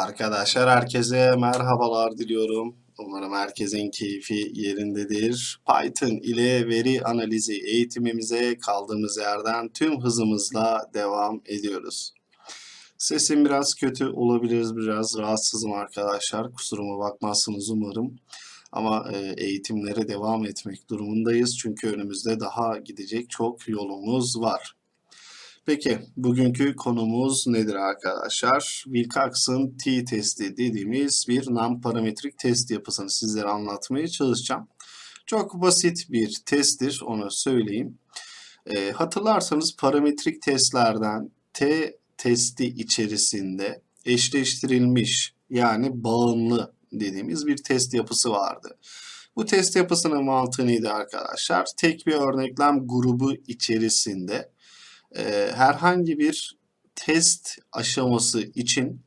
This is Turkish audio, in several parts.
Arkadaşlar herkese merhabalar diliyorum. Umarım herkesin keyfi yerindedir. Python ile veri analizi eğitimimize kaldığımız yerden tüm hızımızla devam ediyoruz. Sesim biraz kötü olabilir, biraz rahatsızım arkadaşlar. Kusuruma bakmazsınız umarım. Ama e, eğitimlere devam etmek durumundayız. Çünkü önümüzde daha gidecek çok yolumuz var. Peki bugünkü konumuz nedir arkadaşlar? Wilcox'ın t-testi dediğimiz bir non-parametrik test yapısını sizlere anlatmaya çalışacağım. Çok basit bir testtir onu söyleyeyim. E, hatırlarsanız parametrik testlerden t testi içerisinde eşleştirilmiş yani bağımlı dediğimiz bir test yapısı vardı. Bu test yapısının mantığı neydi arkadaşlar? Tek bir örneklem grubu içerisinde e, herhangi bir test aşaması için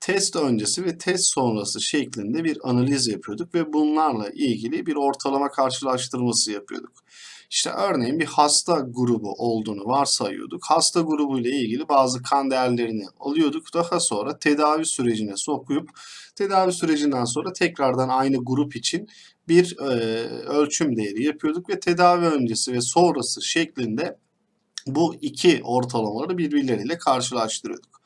test öncesi ve test sonrası şeklinde bir analiz yapıyorduk ve bunlarla ilgili bir ortalama karşılaştırması yapıyorduk. İşte örneğin bir hasta grubu olduğunu varsayıyorduk. Hasta grubu ile ilgili bazı kan değerlerini alıyorduk. Daha sonra tedavi sürecine sokuyup tedavi sürecinden sonra tekrardan aynı grup için bir e, ölçüm değeri yapıyorduk ve tedavi öncesi ve sonrası şeklinde bu iki ortalamaları birbirleriyle karşılaştırıyorduk.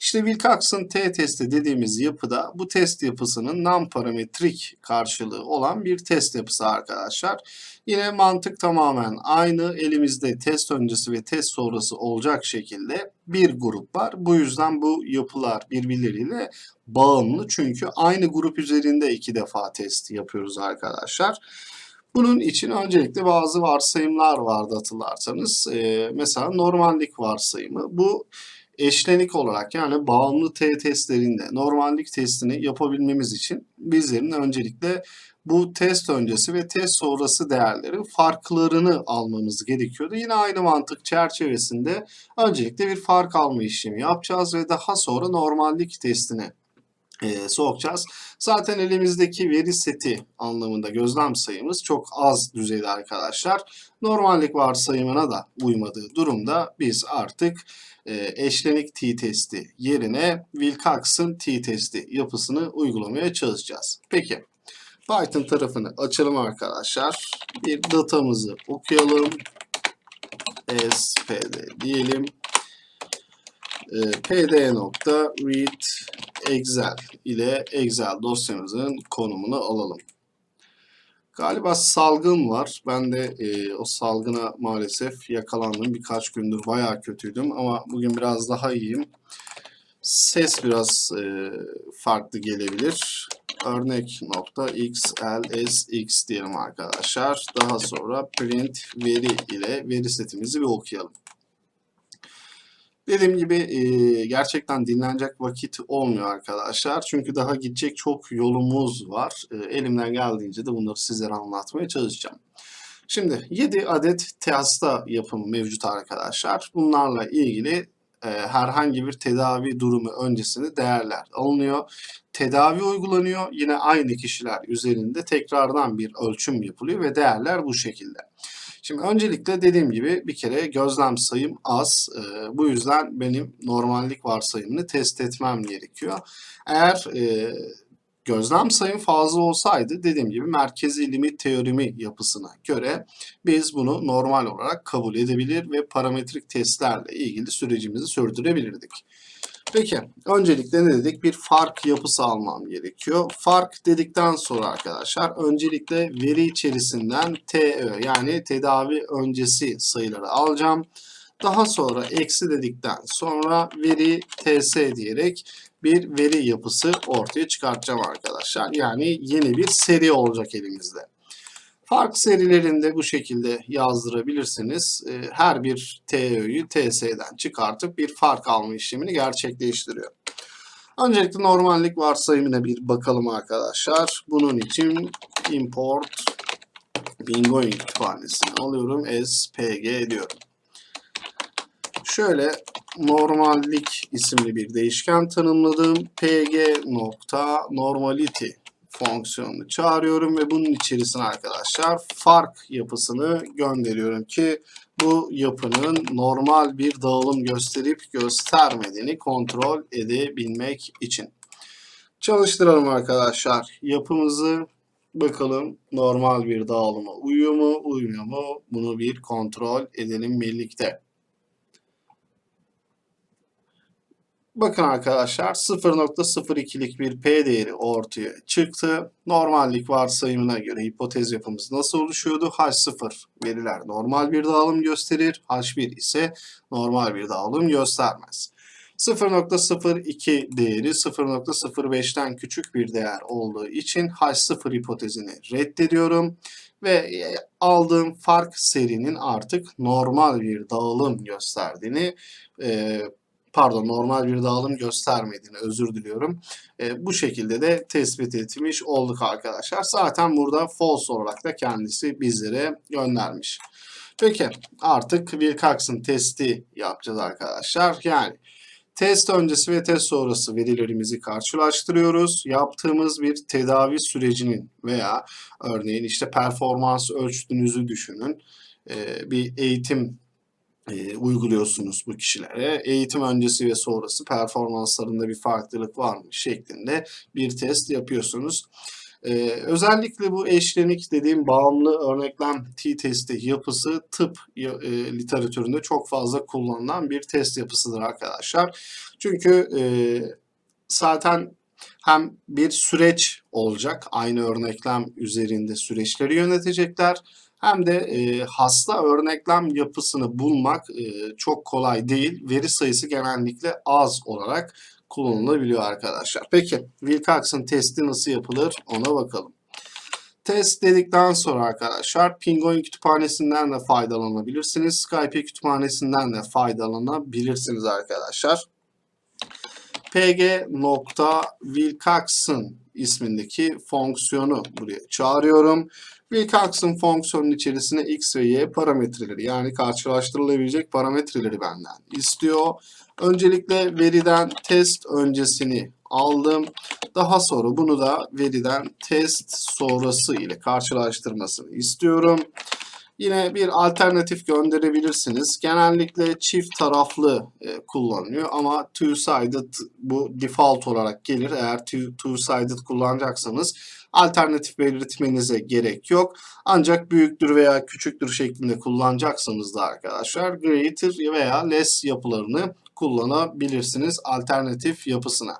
İşte Wilcox'ın t-testi dediğimiz yapıda bu test yapısının non-parametrik karşılığı olan bir test yapısı arkadaşlar. Yine mantık tamamen aynı. Elimizde test öncesi ve test sonrası olacak şekilde bir grup var. Bu yüzden bu yapılar birbirleriyle bağımlı. Çünkü aynı grup üzerinde iki defa test yapıyoruz arkadaşlar. Bunun için öncelikle bazı varsayımlar vardı hatırlarsanız. Ee, mesela normallik varsayımı. Bu eşlenik olarak yani bağımlı t testlerinde normallik testini yapabilmemiz için bizlerin öncelikle bu test öncesi ve test sonrası değerlerin farklarını almamız gerekiyordu. Yine aynı mantık çerçevesinde öncelikle bir fark alma işlemi yapacağız ve daha sonra normallik testine e, sokacağız. Zaten elimizdeki veri seti anlamında gözlem sayımız çok az düzeyde arkadaşlar. Normallik varsayımına da uymadığı durumda biz artık e, eşlenik t-testi yerine Wilcox'ın t-testi yapısını uygulamaya çalışacağız. Peki Python tarafını açalım arkadaşlar. Bir datamızı okuyalım. spd diyelim. E, pd.read Excel ile Excel dosyamızın konumunu alalım. Galiba salgın var. Ben de e, o salgına maalesef yakalandım. Birkaç gündür bayağı kötüydüm ama bugün biraz daha iyiyim. Ses biraz e, farklı gelebilir. Örnek nokta xlsx diyelim arkadaşlar. Daha sonra print veri ile veri setimizi bir okuyalım. Dediğim gibi gerçekten dinlenecek vakit olmuyor arkadaşlar. Çünkü daha gidecek çok yolumuz var. Elimden geldiğince de bunları sizlere anlatmaya çalışacağım. Şimdi 7 adet teasta yapımı mevcut arkadaşlar. Bunlarla ilgili herhangi bir tedavi durumu öncesinde değerler alınıyor. Tedavi uygulanıyor. Yine aynı kişiler üzerinde tekrardan bir ölçüm yapılıyor ve değerler bu şekilde. Şimdi öncelikle dediğim gibi bir kere gözlem sayım az. E, bu yüzden benim normallik varsayımını test etmem gerekiyor. Eğer e, gözlem sayım fazla olsaydı dediğim gibi merkezi limit teoremi yapısına göre biz bunu normal olarak kabul edebilir ve parametrik testlerle ilgili sürecimizi sürdürebilirdik. Peki öncelikle ne dedik? Bir fark yapısı almam gerekiyor. Fark dedikten sonra arkadaşlar öncelikle veri içerisinden TÖ yani tedavi öncesi sayıları alacağım. Daha sonra eksi dedikten sonra veri TS diyerek bir veri yapısı ortaya çıkartacağım arkadaşlar. Yani yeni bir seri olacak elimizde. Fark serilerinde bu şekilde yazdırabilirsiniz. Ee, her bir TÖ'yü TS'den çıkartıp bir fark alma işlemini gerçekleştiriyor. Öncelikle normallik varsayımına bir bakalım arkadaşlar. Bunun için import bingoing kütüphanesini alıyorum. spg diyorum. Şöyle normallik isimli bir değişken tanımladım. pg nokta normality fonksiyonunu çağırıyorum ve bunun içerisine arkadaşlar fark yapısını gönderiyorum ki bu yapının normal bir dağılım gösterip göstermediğini kontrol edebilmek için. Çalıştıralım arkadaşlar. Yapımızı bakalım normal bir dağılıma uyuyor mu, uymuyor mu? Bunu bir kontrol edelim birlikte. Bakın arkadaşlar 0.02'lik bir P değeri ortaya çıktı. Normallik varsayımına göre hipotez yapımız nasıl oluşuyordu? H0 veriler normal bir dağılım gösterir. H1 ise normal bir dağılım göstermez. 0.02 değeri 0.05'ten küçük bir değer olduğu için H0 hipotezini reddediyorum ve e, aldığım fark serinin artık normal bir dağılım gösterdiğini e, pardon normal bir dağılım göstermediğini özür diliyorum. E, bu şekilde de tespit etmiş olduk arkadaşlar. Zaten burada false olarak da kendisi bizlere göndermiş. Peki artık Wilcox'ın testi yapacağız arkadaşlar. Yani test öncesi ve test sonrası verilerimizi karşılaştırıyoruz. Yaptığımız bir tedavi sürecinin veya örneğin işte performans ölçtüğünüzü düşünün. E, bir eğitim e, uyguluyorsunuz bu kişilere. Eğitim öncesi ve sonrası performanslarında bir farklılık var mı şeklinde bir test yapıyorsunuz. Ee, özellikle bu eşlenik dediğim bağımlı örneklem t-testi yapısı tıp e, literatüründe çok fazla kullanılan bir test yapısıdır arkadaşlar. Çünkü e, zaten hem bir süreç olacak, aynı örneklem üzerinde süreçleri yönetecekler hem de e, hasta örneklem yapısını bulmak e, çok kolay değil. Veri sayısı genellikle az olarak kullanılabiliyor arkadaşlar. Peki Wilcox'ın testi nasıl yapılır ona bakalım. Test dedikten sonra arkadaşlar Pingoin kütüphanesinden de faydalanabilirsiniz. Skype kütüphanesinden de faydalanabilirsiniz arkadaşlar. pg.wilcox'ın ismindeki fonksiyonu buraya çağırıyorum. Wilcox'ın fonksiyonun içerisine x ve y parametreleri yani karşılaştırılabilecek parametreleri benden istiyor. Öncelikle veriden test öncesini aldım. Daha sonra bunu da veriden test sonrası ile karşılaştırmasını istiyorum. Yine bir alternatif gönderebilirsiniz. Genellikle çift taraflı e, kullanılıyor ama two-sided bu default olarak gelir. Eğer two-sided kullanacaksanız alternatif belirtmenize gerek yok. Ancak büyüktür veya küçüktür şeklinde kullanacaksanız da arkadaşlar greater veya less yapılarını kullanabilirsiniz alternatif yapısına.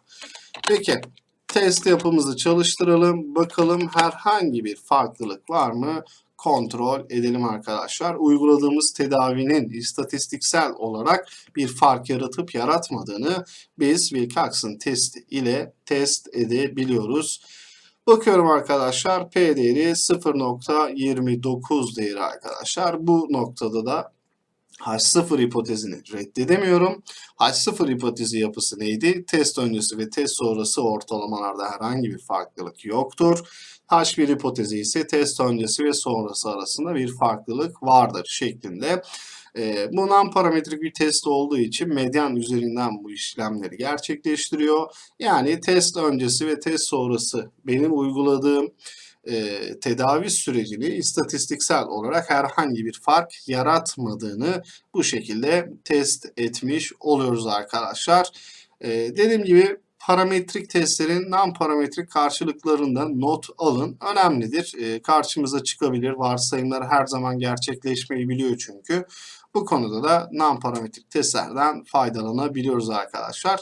Peki test yapımızı çalıştıralım. Bakalım herhangi bir farklılık var mı? Kontrol edelim arkadaşlar. Uyguladığımız tedavinin istatistiksel olarak bir fark yaratıp yaratmadığını biz Wilcox'ın testi ile test edebiliyoruz. Bakıyorum arkadaşlar P değeri 0.29 değeri arkadaşlar. Bu noktada da H0 hipotezini reddedemiyorum. H0 hipotezi yapısı neydi? Test öncesi ve test sonrası ortalamalarda herhangi bir farklılık yoktur. H1 hipotezi ise test öncesi ve sonrası arasında bir farklılık vardır şeklinde. E, bu parametrik bir test olduğu için medyan üzerinden bu işlemleri gerçekleştiriyor. Yani test öncesi ve test sonrası benim uyguladığım e, tedavi sürecini istatistiksel olarak herhangi bir fark yaratmadığını bu şekilde test etmiş oluyoruz arkadaşlar. E, dediğim gibi parametrik testlerin non-parametrik karşılıklarından not alın. Önemlidir. E, karşımıza çıkabilir. Varsayımlar her zaman gerçekleşmeyi biliyor çünkü. Bu konuda da non-parametrik testlerden faydalanabiliyoruz arkadaşlar.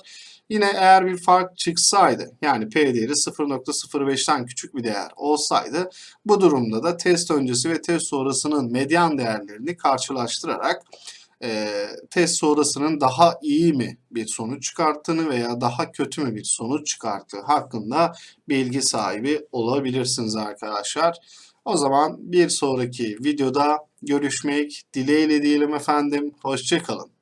Yine eğer bir fark çıksaydı yani P değeri 0.05'ten küçük bir değer olsaydı bu durumda da test öncesi ve test sonrasının medyan değerlerini karşılaştırarak e, test sonrasının daha iyi mi bir sonuç çıkarttığını veya daha kötü mü bir sonuç çıkarttığı hakkında bilgi sahibi olabilirsiniz arkadaşlar. O zaman bir sonraki videoda görüşmek dileğiyle diyelim efendim. Hoşçakalın.